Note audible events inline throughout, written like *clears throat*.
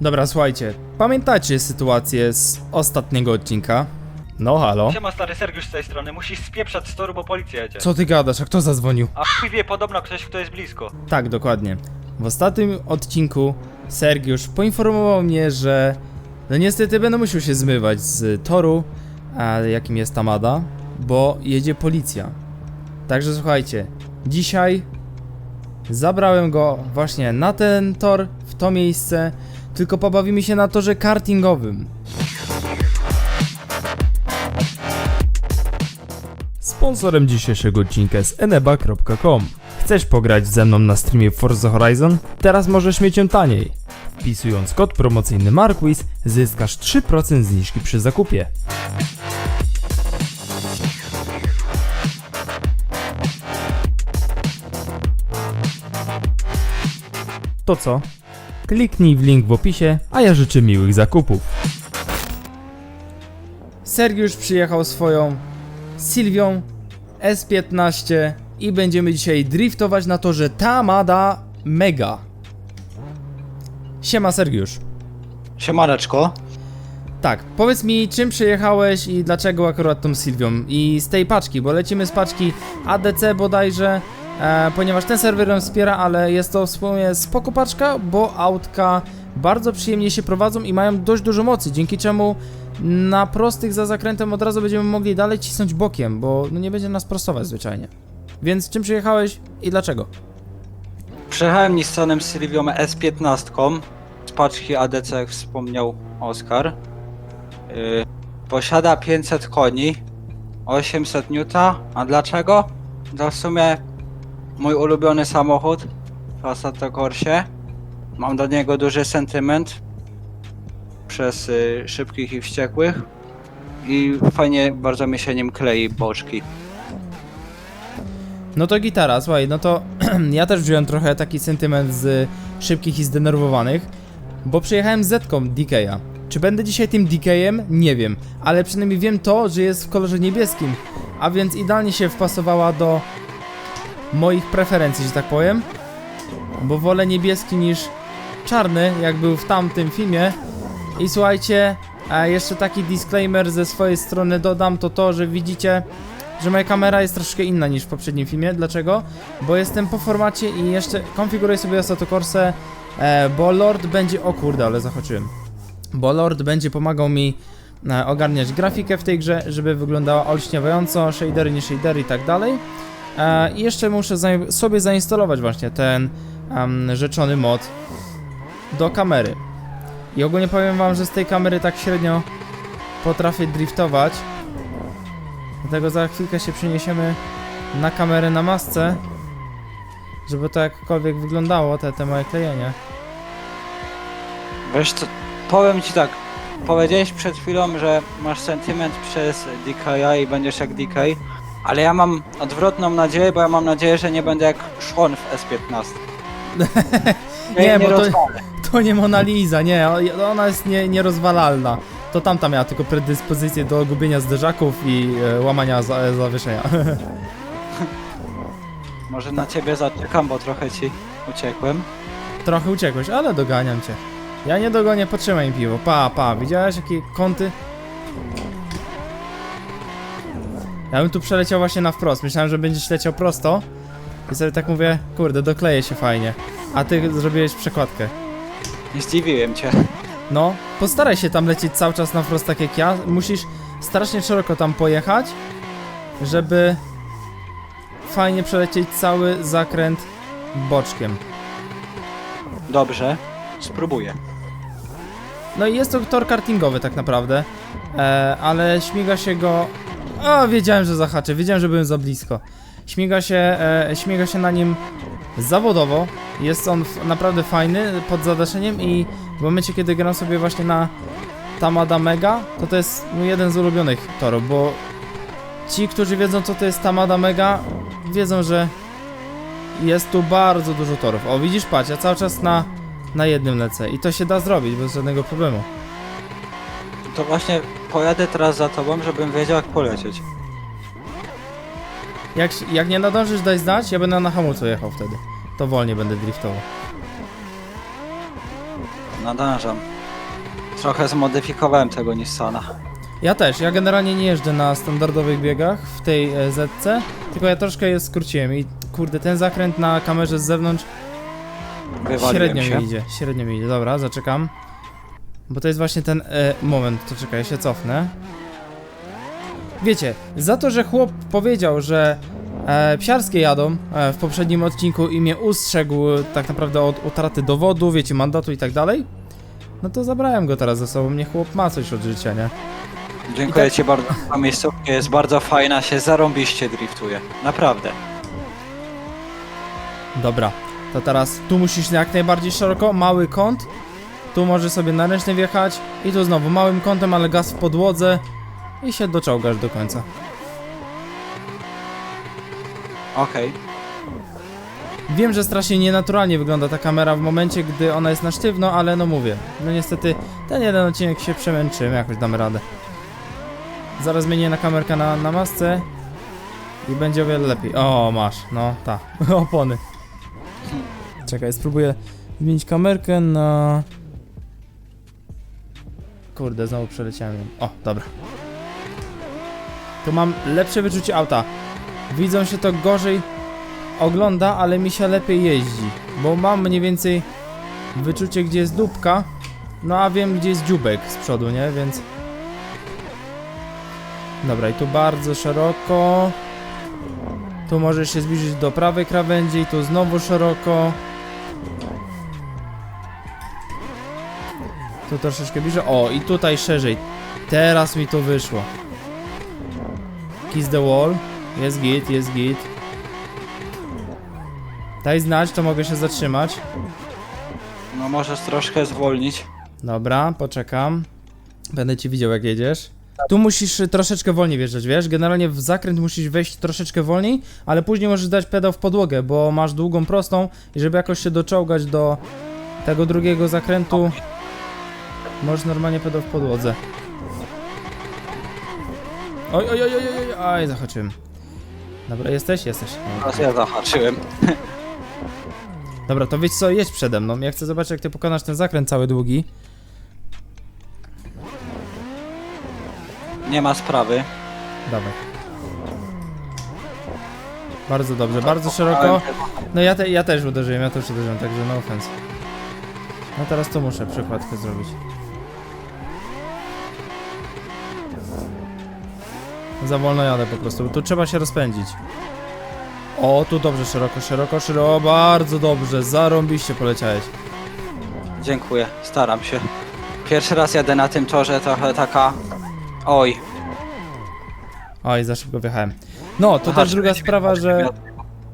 Dobra, słuchajcie, pamiętacie sytuację z ostatniego odcinka? No halo? Siema stary Sergiusz z tej strony, musisz spieprzać z toru, bo policja jedzie. Co ty gadasz, a kto zadzwonił? A w wie podobno ktoś, kto jest blisko. Tak, dokładnie. W ostatnim odcinku Sergiusz poinformował mnie, że no niestety będę musiał się zmywać z toru, a jakim jest Tamada, bo jedzie policja. Także słuchajcie, dzisiaj zabrałem go właśnie na ten tor, w to miejsce, tylko pobawimy się na torze kartingowym. Sponsorem dzisiejszego odcinka jest eneba.com. Chcesz pograć ze mną na streamie Forza Horizon? Teraz możesz mieć ją taniej. Wpisując kod promocyjny Marquis zyskasz 3% zniżki przy zakupie. To co? Kliknij w link w opisie, a ja życzę miłych zakupów. Sergiusz przyjechał swoją Sylwią S15 i będziemy dzisiaj driftować na torze Tamada Mega. Siema Sergiusz. Siemaneczko. Tak, powiedz mi czym przyjechałeś i dlaczego akurat tą Sylwią i z tej paczki, bo lecimy z paczki ADC bodajże, e, ponieważ ten serwer ją wspiera, ale jest to w sumie spoko paczka, bo autka bardzo przyjemnie się prowadzą i mają dość dużo mocy, dzięki czemu na prostych za zakrętem od razu będziemy mogli dalej cisnąć bokiem, bo no nie będzie nas prostować zwyczajnie. Więc czym przyjechałeś i dlaczego? Przyjechałem Nissanem Sylwią S15 z paczki ADC, jak wspomniał Oskar. Yy, posiada 500 koni, 800 Newta. A dlaczego? To w sumie mój ulubiony samochód w Corsie. Mam do niego duży sentyment przez y, szybkich i wściekłych. I fajnie bardzo mi się nim klei boczki. No to gitara, słuchaj, no to *clears throat* ja też wziąłem trochę taki sentyment z szybkich i zdenerwowanych, bo przyjechałem z Zetką DK'a. Czy będę dzisiaj tym DK'em? Nie wiem, ale przynajmniej wiem to, że jest w kolorze niebieskim, a więc idealnie się wpasowała do moich preferencji, że tak powiem, bo wolę niebieski niż czarny, jak był w tamtym filmie. I słuchajcie, jeszcze taki disclaimer ze swojej strony dodam, to to, że widzicie, że moja kamera jest troszkę inna niż w poprzednim filmie. Dlaczego? Bo jestem po formacie i jeszcze konfiguruję sobie Assetto e, bo Lord będzie... O kurde, ale zahaczyłem. Bo Lord będzie pomagał mi e, ogarniać grafikę w tej grze, żeby wyglądała olśniewająco, shadery, nie shadery i tak dalej. E, I jeszcze muszę sobie zainstalować właśnie ten em, rzeczony mod do kamery. I ogólnie powiem wam, że z tej kamery tak średnio potrafię driftować. Dlatego za chwilkę się przeniesiemy na kamerę na masce, żeby to jakkolwiek wyglądało, te, te moje klejenie. Wiesz co, powiem ci tak, powiedziałeś przed chwilą, że masz sentyment przez DK'a i będziesz jak DK, ale ja mam odwrotną nadzieję, bo ja mam nadzieję, że nie będę jak Szłon w S15. *laughs* Nie, bo to-. To nie Mona Lisa, nie, ona jest nie, nierozwalalna. To tamta miała tylko predyspozycję do gubienia zderzaków i e, łamania za, zawieszenia. *laughs* Może na ciebie zaczekam, bo trochę ci uciekłem. Trochę uciekłeś, ale doganiam cię. Ja nie dogonię, potrzymaj mi piwo. Pa, pa, widziałeś jakie kąty? Ja bym tu przeleciał właśnie na wprost. Myślałem, że będziesz leciał prosto. I sobie tak mówię, kurde, dokleję się fajnie. A ty zrobiłeś przekładkę. Nie zdziwiłem cię. No, postaraj się tam lecieć cały czas na wprost tak jak ja. Musisz strasznie szeroko tam pojechać, żeby fajnie przelecieć cały zakręt boczkiem. Dobrze, spróbuję. No i jest to tor kartingowy tak naprawdę, e, ale śmiga się go... O, wiedziałem, że zahaczę, wiedziałem, że byłem za blisko. Śmiga się, e, śmiga się na nim zawodowo, jest on naprawdę fajny pod zadaszeniem i w momencie, kiedy gram sobie właśnie na Tamada Mega, to to jest mój jeden z ulubionych torów, bo ci, którzy wiedzą, co to jest Tamada Mega, wiedzą, że jest tu bardzo dużo torów. O, widzisz, patrz, ja cały czas na na jednym lecę i to się da zrobić bez żadnego problemu. To właśnie pojadę teraz za tobą, żebym wiedział jak polecieć. Jak, jak nie nadążysz, daj znać, ja będę na hamulcu jechał wtedy. To wolniej będę driftował. nadążam. Trochę zmodyfikowałem tego Nissana. Ja też, ja generalnie nie jeżdżę na standardowych biegach w tej e, ZC, tylko ja troszkę je skróciłem i kurde, ten zakręt na kamerze z zewnątrz Wywaliłem średnio się. mi idzie, średnio mi idzie, dobra, zaczekam. Bo to jest właśnie ten e, moment, to czekaj, ja się cofnę. Wiecie, za to, że chłop powiedział, że e, psiarskie jadą e, w poprzednim odcinku i mnie ustrzegł tak naprawdę od utraty dowodu, wiecie, mandatu i tak dalej, no to zabrałem go teraz ze sobą, niech chłop ma coś od życia, nie? Dziękuję tak- ci bardzo. Ta miejscówka jest bardzo fajna, się zarąbiście driftuje. Naprawdę. Dobra, to teraz tu musisz jak najbardziej szeroko, mały kąt. Tu możesz sobie na ręczny wjechać i tu znowu małym kątem, ale gaz w podłodze i się doczołgasz do końca. Okej. Wiem, że strasznie nienaturalnie wygląda ta kamera w momencie, gdy ona jest na sztywno, ale no mówię, no niestety ten jeden odcinek się przemęczymy, jakoś damy radę. Zaraz zmienię na kamerkę na, na masce i będzie o wiele lepiej. O, masz, no, ta, *laughs* opony. Czekaj, spróbuję zmienić kamerkę na... Kurde, znowu przeleciałem. O, dobra. Tu mam lepsze wyczucie auta. Widzą się to gorzej ogląda, ale mi się lepiej jeździ. Bo mam mniej więcej wyczucie, gdzie jest dupka. No a wiem, gdzie jest dziubek z przodu, nie? Więc. Dobra, i tu bardzo szeroko. Tu możesz się zbliżyć do prawej krawędzi, i tu znowu szeroko. Tu troszeczkę bliżej. O, i tutaj szerzej. Teraz mi to wyszło. Kiss the wall. Jest git, jest git. Daj znać, to mogę się zatrzymać. No możesz troszkę zwolnić. Dobra, poczekam. Będę ci widział jak jedziesz. Tu musisz troszeczkę wolniej wjeżdżać, wiesz? Generalnie w zakręt musisz wejść troszeczkę wolniej, ale później możesz dać pedał w podłogę, bo masz długą prostą i żeby jakoś się doczołgać do tego drugiego zakrętu, możesz normalnie pedał w podłodze. Oj, oj, oj, oj, oj, oj, zahaczyłem. Dobra, jesteś? Jesteś. Teraz ja zahaczyłem. Dobra, to wiesz co, jedź przede mną. Ja chcę zobaczyć, jak ty pokonasz ten zakręt cały długi. Nie ma sprawy. Dawaj. Bardzo dobrze, bardzo szeroko. No ja, te, ja też uderzyłem, ja też uderzyłem, także no offense. No teraz to muszę przykładkę zrobić. Za wolno jadę po prostu, tu trzeba się rozpędzić. O, tu dobrze, szeroko, szeroko, szeroko, bardzo dobrze, zarąbiście poleciałeś. Dziękuję, staram się. Pierwszy raz jadę na tym torze, trochę taka... Oj. Oj, za szybko wjechałem. No, to Aha, też druga żeby- sprawa, że...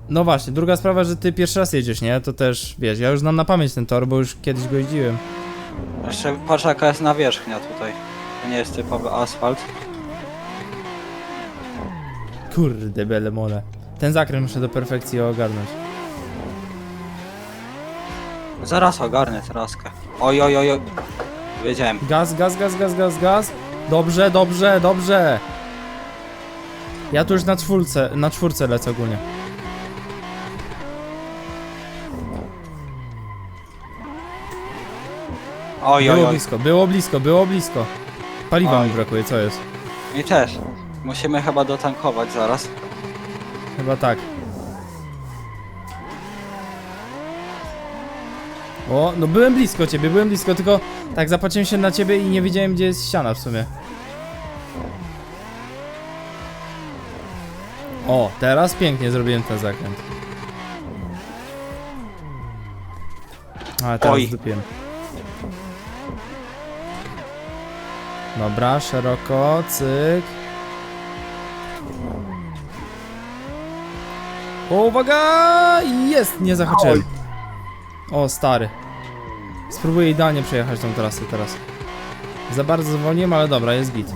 No właśnie, druga sprawa, że ty pierwszy raz jedziesz, nie? To też, wiesz, ja już znam na pamięć ten tor, bo już kiedyś go jeździłem. Jeszcze patrz jaka jest nawierzchnia tutaj. To nie jest typowy asfalt. Kurde, bele mole. Ten zakręt muszę do perfekcji ogarnąć. Zaraz ogarnę traskę. Oj, oj, oj, oj. Wiedziałem. Gaz, gaz, gaz, gaz, gaz, gaz. Dobrze, dobrze, dobrze. Ja tu już na czwórce, na czwórce lecę ogólnie. Oj, oj, Było oj. blisko, było blisko, było blisko. Paliwa Oj. mi brakuje, co jest? Mi też. Musimy chyba dotankować zaraz. Chyba tak. O, no byłem blisko ciebie, byłem blisko, tylko tak zapatrzyłem się na ciebie i nie wiedziałem gdzie jest ściana w sumie. O, teraz pięknie zrobiłem ten zakręt. Ale teraz Oj. zdupiłem. Dobra, szeroko, cyk. Uwaga! Jest! Nie zahaczyłem. O, stary. Spróbuję idealnie przejechać tą trasę teraz. Za bardzo zwolniłem, ale dobra, jest git.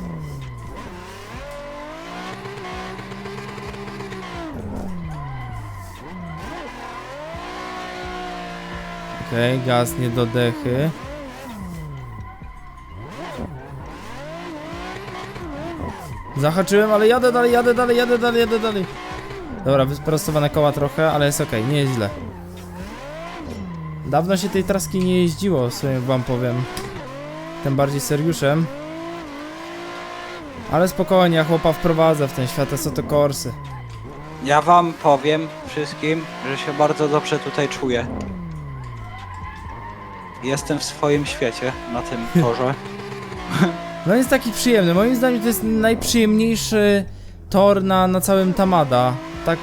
Okej, okay, gaz nie do dechy. Zahaczyłem, ale jadę dalej, jadę dalej, jadę dalej, jadę dalej. Dobra, wyprostowane koła trochę, ale jest ok, nie jest źle. Dawno się tej traski nie jeździło, sobie wam powiem. Tym bardziej seriuszem. Ale spokojnie, ja chłopa wprowadzę w ten świat Soto Corsy. Ja wam powiem wszystkim, że się bardzo dobrze tutaj czuję. Jestem w swoim świecie na tym *laughs* torze. No jest taki przyjemny, moim zdaniem to jest najprzyjemniejszy tor na, na całym Tamada. Tak,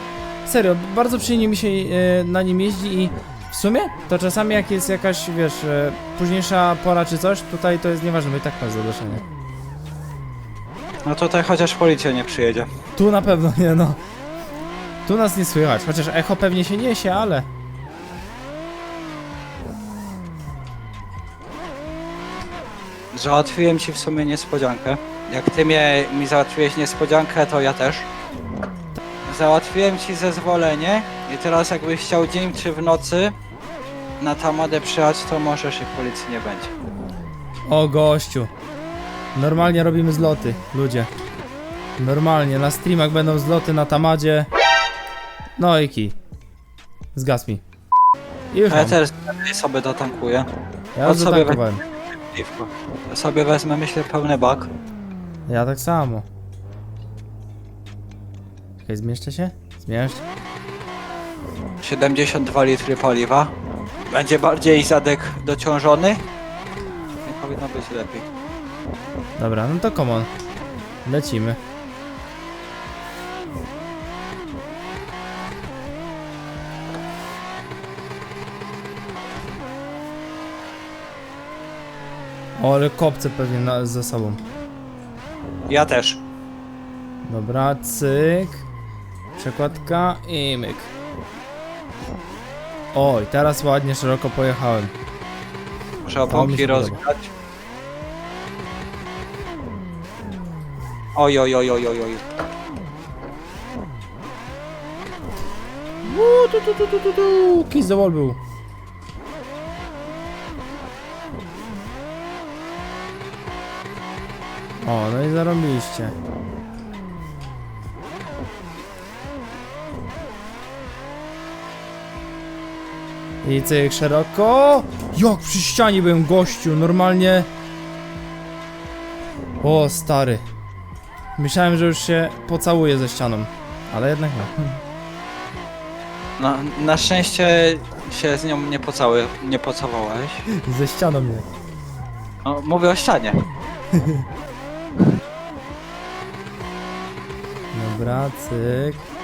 serio, bardzo przyjemnie mi się e, na nim jeździ i w sumie to czasami jak jest jakaś, wiesz, e, późniejsza pora czy coś, tutaj to jest nieważne, bo i tak masz zawieszenie. No tutaj chociaż policja nie przyjedzie. Tu na pewno nie, no. Tu nas nie słychać, chociaż echo pewnie się niesie, ale... Załatwiłem ci w sumie niespodziankę. Jak ty mnie, mi załatwiłeś niespodziankę, to ja też. Załatwiłem ci zezwolenie i teraz jakbyś chciał dzień czy w nocy na Tamadę przyjechać, to możesz i policji nie będzie. O gościu. Normalnie robimy zloty, ludzie. Normalnie, na streamach będą zloty na Tamadzie. No i kij. Zgasł mi. I już A ja mam. też sobie dotankuję. Ja od już sobie zatankowałem. Piwko. Ja sobie wezmę, myślę, pełny bak. Ja tak samo. Okej, zmieszczę się? Zmieszcz. 72 litry paliwa. Będzie bardziej zadek dociążony. Nie powinno być lepiej. Dobra, no to come on. Lecimy. O, ale kopce pewnie na, za sobą. Ja też. Dobra, cyk. Przekładka i myk. Oj, teraz ładnie szeroko pojechałem. Muszę mi się podoba. rozgrać. Oj, oj, oj, oj, oj, oj. Uuu, tu, tu, tu, tu, tu, tu. Kiss the wall był. O, no i zarobiliście. I cyk szeroko. Jak przy ścianie byłem gościu, normalnie. O, stary. Myślałem, że już się pocałuję ze ścianą, ale jednak nie. *laughs* Na, na szczęście się z nią nie pocały, nie pocałowałeś. Ze ścianą nie. No, mówię o ścianie. *laughs* Dobra, cyk.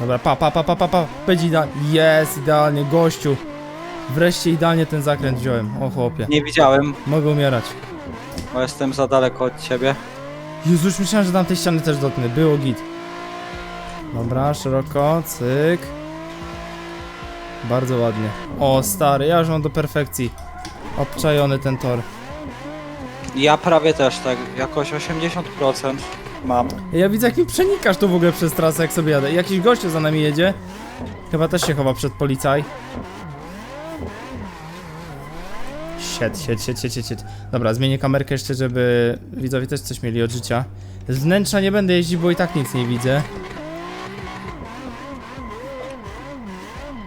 Dobra, pa, pa, pa, pa, pa, pa. Będzie idealnie. Jest, idealnie, gościu. Wreszcie idealnie ten zakręt wziąłem. O chłopie. Nie widziałem, Mogę umierać. bo jestem za daleko od ciebie. Jezu, już myślałem, że tam tej ściany też dotknę. Było git. Dobra, szeroko, cyk. Bardzo ładnie. O, stary, ja już mam do perfekcji. Obczajony ten tor. Ja prawie też tak, jakoś 80% mam. Ja widzę jak mi przenikasz tu w ogóle przez trasę jak sobie jadę. Jakiś gościu za nami jedzie. Chyba też się chowa przed policaj. Sied, sied, sied, sied, sied, sied. Dobra, zmienię kamerkę jeszcze, żeby widzowie też coś mieli od życia. Z wnętrza nie będę jeździć, bo i tak nic nie widzę.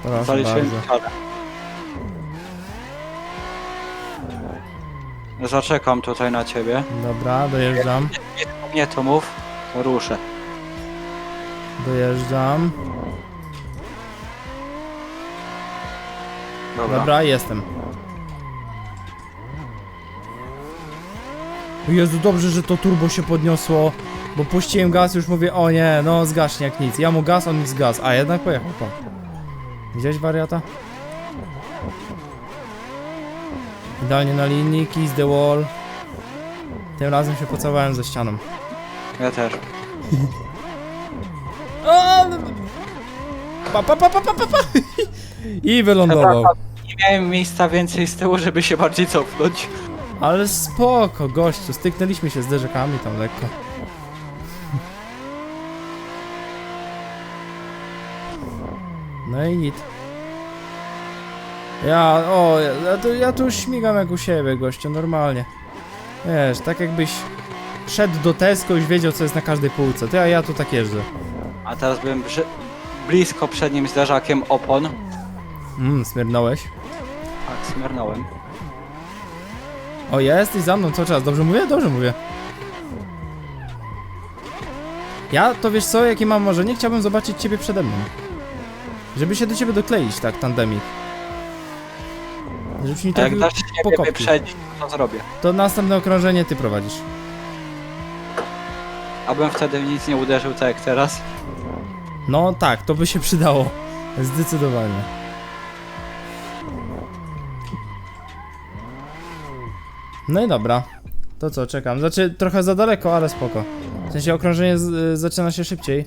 Proszę Zaliczyłem bardzo. karę. Zaczekam tutaj na ciebie. Dobra, dojeżdżam. Nie to mów, to ruszę. Dojeżdżam. Dobra. Dobra, jestem. O Jezu, dobrze, że to turbo się podniosło, bo puściłem gaz, już mówię, o nie, no zgaśnie jak nic. Ja mu gaz, on mi zgas, a jednak pojechał, pa. Widziałeś wariata? Idealnie na linii, kiss the wall. Tym razem się pocałowałem ze ścianą. Ja też. *laughs* O! Pa, pa, pa, pa, pa, pa, pa. I wylądował. Nie miałem miejsca więcej z tyłu, żeby się bardziej cofnąć. Ale spoko, gościu, styknęliśmy się z derzekami tam lekko. No i git. Ja, o, ja tu, ja tu śmigam jak u siebie, gościu, normalnie. Wiesz, tak jakbyś szedł do Tesco i już wiedział, co jest na każdej półce. To ja, ja tu tak jeżdżę. A teraz bym brzy... blisko przednim zderzakiem opon. Mmm, smyrnąłeś. Tak, smernąłem. O, jesteś za mną cały czas, dobrze mówię? Dobrze mówię. Ja, to wiesz co, jakie mam marzenie? Chciałbym zobaczyć ciebie przede mną. Żeby się do ciebie dokleić, tak, tandemik. Żebyś mi A jak trafił dasz po siebie kopki. wyprzedzić, to zrobię. To następne okrążenie ty prowadzisz. Abym wtedy w nic nie uderzył tak jak teraz. No tak, to by się przydało. Zdecydowanie. No i dobra. To co, czekam. Znaczy, trochę za daleko, ale spoko. W sensie okrążenie z, y, zaczyna się szybciej.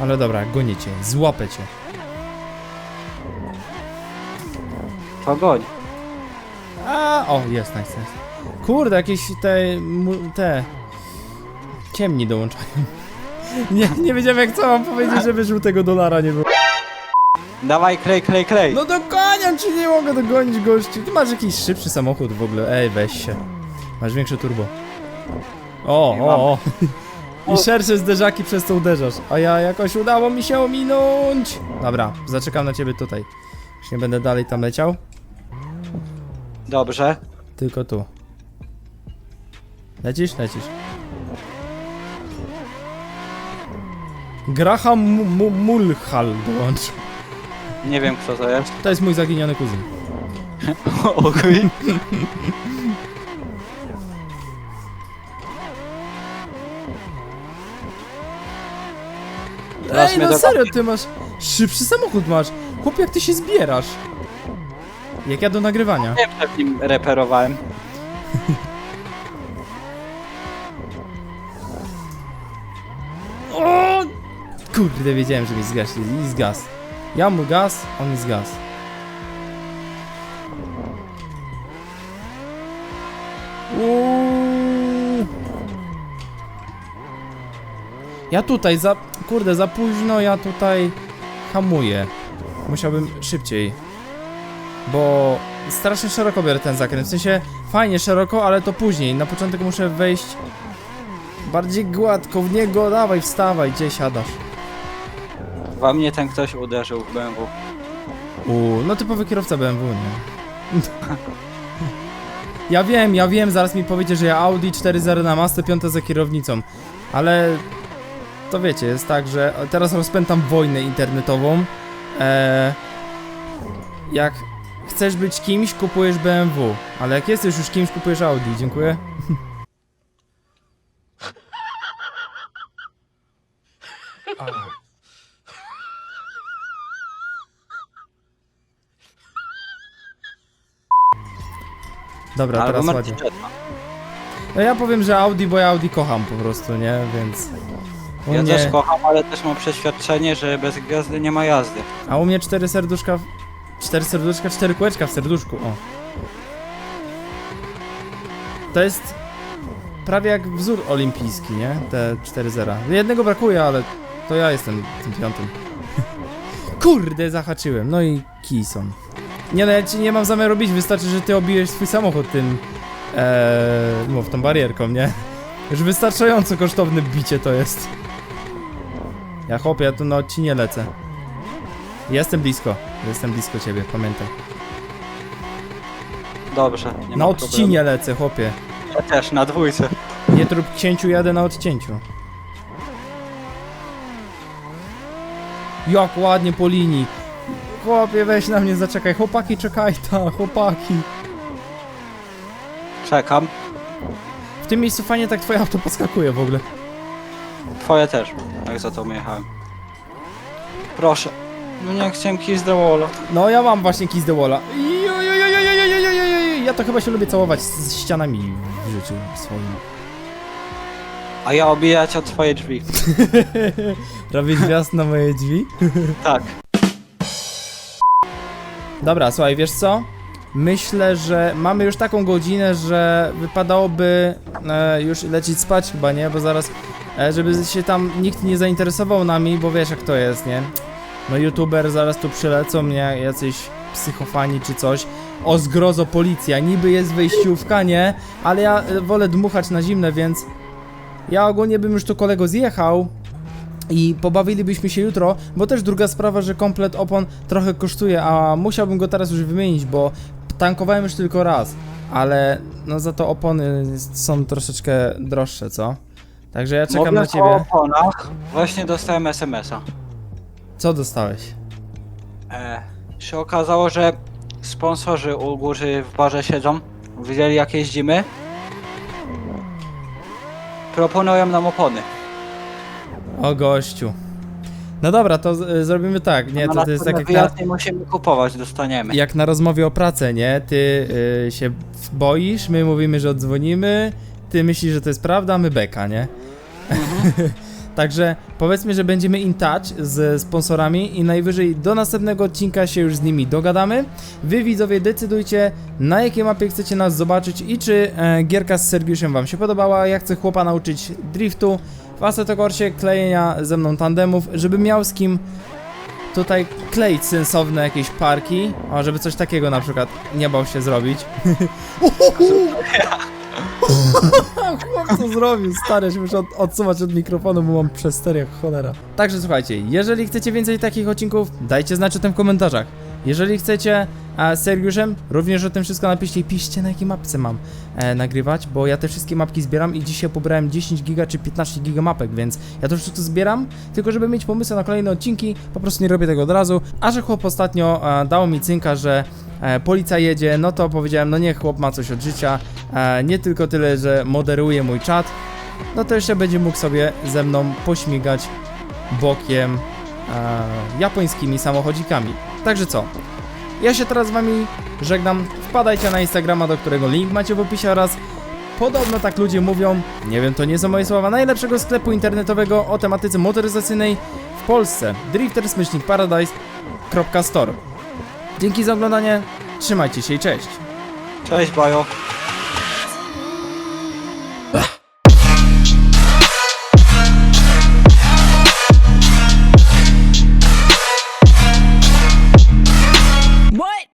Ale dobra, gonię cię, złapę cię. To goń. A, o, jest, nice, nice. Kurde, jakieś te, mu- te... Ciemni dołączają. *laughs* Nie, nie wiedziałem jak co mam powiedzieć, żeby żółtego dolara nie było. Dawaj klej, klej, klej. No dogoniam ci, nie mogę dogonić gości. Ty masz jakiś szybszy samochód w ogóle. Ej, weź się. Masz większe turbo. O, Nie o, o. I szersze zderzaki przez co uderzasz. A ja jakoś udało mi się ominąć. Dobra, zaczekam na ciebie tutaj. Już nie będę dalej tam leciał. Dobrze. Tylko tu. Lecisz? Lecisz. Graham Mu- Mu- Mulhall dołączył. Nie wiem kto to jest. To jest mój zaginiony kuzyn. *laughs* Okej. Teraz Ej, mnie no do- serio, ty masz szybszy samochód masz. Chłop, jak ty się zbierasz? Jak ja do nagrywania. Nie przed nim reperowałem. O! Kurde, wiedziałem, że mi zgaśnie. I zgas. Ja mu gaz, on mi zgas. Uuu. Ja tutaj za... Kurde, za późno ja tutaj hamuję. Musiałbym szybciej. Bo strasznie szeroko biorę ten zakręt. W sensie fajnie szeroko, ale to później. Na początek muszę wejść bardziej gładko w niego. Dawaj, wstawaj, gdzie siadasz? Wa mnie ten ktoś uderzył w BMW. Uuu, no typowy kierowca BMW, nie? *laughs* Ja wiem, ja wiem, zaraz mi powiecie, że ja Audi 4.0 na masę, piąte za kierownicą. Ale to wiecie, jest tak, że teraz rozpętam wojnę internetową. Eee, jak chcesz być kimś, kupujesz BMW. Ale jak jesteś już kimś, kupujesz Audi. Dziękuję. Dobra, Albo teraz ładnie. No ja powiem, że Audi, bo ja Audi kocham po prostu, nie? Więc... U Ja mnie... też kocham, ale też mam przeświadczenie, że bez gwiazdy nie ma jazdy. A u mnie cztery serduszka... w- Cztery serduszka, cztery kółeczka w serduszku, o. To jest prawie jak wzór olimpijski, nie? Te 4-0. Jednego brakuje, ale to ja jestem tym piątym. *laughs* Kurde, zahaczyłem. No i Kison. Nie no, ja ci nie mam zamiaru robić, wystarczy, że ty obiłeś swój samochód tym... Eee, mów, tą barierką, nie? Już wystarczająco kosztowne bicie to jest. Ja chłopie, ja tu na odcinie lecę. Jestem blisko. Jestem blisko ciebie, pamiętaj. Dobrze, nie na ma odcinie lecę, chłopie. problemu. Ja też, na dwójce. Nie trup księciu, jadę na odcięciu. Jak ładnie po linii. Chłopie, weź na mnie zaczekaj. Chłopaki, czekaj ta, chłopaki. Czekam. W tym miejscu fajnie tak twoje auto podskakuje w ogóle. Twoje też, jak za to jechałem. Proszę. No nie, chciałem kiss the walla. No ja mam właśnie kiss the walla. Ja to chyba się lubię całować z ścianami w życiu swoim. A ja obijać o twoje drzwi. *laughs* Robić gwiazd na moje drzwi? *laughs* tak. Dobra, słuchaj, wiesz co? Myślę, że mamy już taką godzinę, że wypadałoby e, już lecieć spać chyba, nie? Bo zaraz, e, żeby się tam nikt nie zainteresował nami, bo wiesz jak to jest, nie? No youtuber, zaraz tu przylecą mnie jacyś psychofani czy coś. O zgrozo policja, niby jest wejściówka, nie? Ale ja e, wolę dmuchać na zimne, więc ja ogólnie bym już tu kolego zjechał, i pobawilibyśmy się jutro, bo też druga sprawa, że komplet opon trochę kosztuje, a musiałbym go teraz już wymienić, bo tankowałem już tylko raz, ale no za to opony są troszeczkę droższe, co? Także ja czekam na Mówiąc o ciebie. oponach, właśnie dostałem SMS-a. Co dostałeś? E, się okazało, że sponsorzy u góry w barze siedzą, widzieli jak jeździmy. Proponują nam opony. O gościu. No dobra, to z- zrobimy tak, nie, No to, to jest tak jak na, nie musimy kupować, dostaniemy. jak na rozmowie o pracę, nie? Ty y, się boisz, my mówimy, że odzwonimy, ty myślisz, że to jest prawda, my beka, nie? *laughs* Także powiedzmy, że będziemy in touch z sponsorami i najwyżej do następnego odcinka się już z nimi dogadamy. Wy widzowie decydujcie na jakiej mapie chcecie nas zobaczyć i czy e, gierka z Sergiuszem wam się podobała. Ja chcę chłopa nauczyć driftu, w Assetto klejenia ze mną tandemów, żeby miał z kim tutaj kleić sensowne jakieś parki, o żeby coś takiego na przykład nie bał się zrobić. *laughs* *laughs* *laughs* Chłop co zrobił, stary, się muszę od, odsuwać od mikrofonu, bo mam przester jak cholera. Także słuchajcie, jeżeli chcecie więcej takich odcinków, dajcie znać o tym w komentarzach. Jeżeli chcecie e, Sergiuszem, również o tym wszystko napiszcie i piszcie na jakiej mapce mam e, nagrywać, bo ja te wszystkie mapki zbieram i dzisiaj pobrałem 10 giga czy 15 giga mapek, więc ja to wszystko zbieram, tylko żeby mieć pomysły na kolejne odcinki, po prostu nie robię tego od razu. A że chłop ostatnio e, dał mi cynka, że e, policja jedzie, no to powiedziałem, no niech chłop ma coś od życia, e, nie tylko tyle, że moderuje mój czat, no to jeszcze będzie mógł sobie ze mną pośmigać bokiem e, japońskimi samochodzikami. Także co? Ja się teraz z wami żegnam. Wpadajcie na Instagrama, do którego link macie w opisie oraz podobno tak ludzie mówią, nie wiem, to nie są moje słowa, najlepszego sklepu internetowego o tematyce motoryzacyjnej w Polsce. driftersmyślnikparadise.store Dzięki za oglądanie, trzymajcie się i cześć! Cześć, Bajo.